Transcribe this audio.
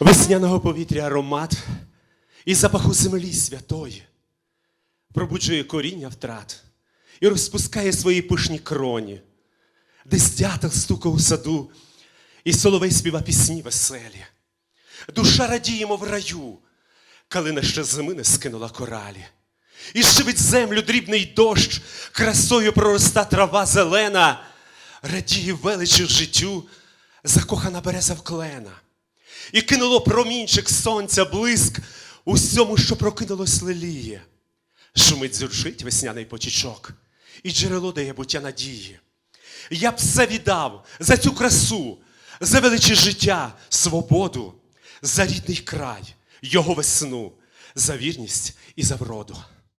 Весняного повітря аромат і запаху землі святої пробуджує коріння втрат і розпускає свої пишні кроні, десь дятел стука у саду, і соловей співа пісні веселі. Душа радіємо в раю, калина ще зими не скинула коралі. І щебить землю дрібний дощ, красою пророста трава зелена, радіє величі в життю, закохана береза вклена. І кинуло промінчик сонця блиск усьому, що прокинулось леліє. Шумить зюрчить весняний потічок, і джерело дає буття надії. Я б все віддав за цю красу, за величі життя, свободу, за рідний край, його весну, за вірність і за вроду.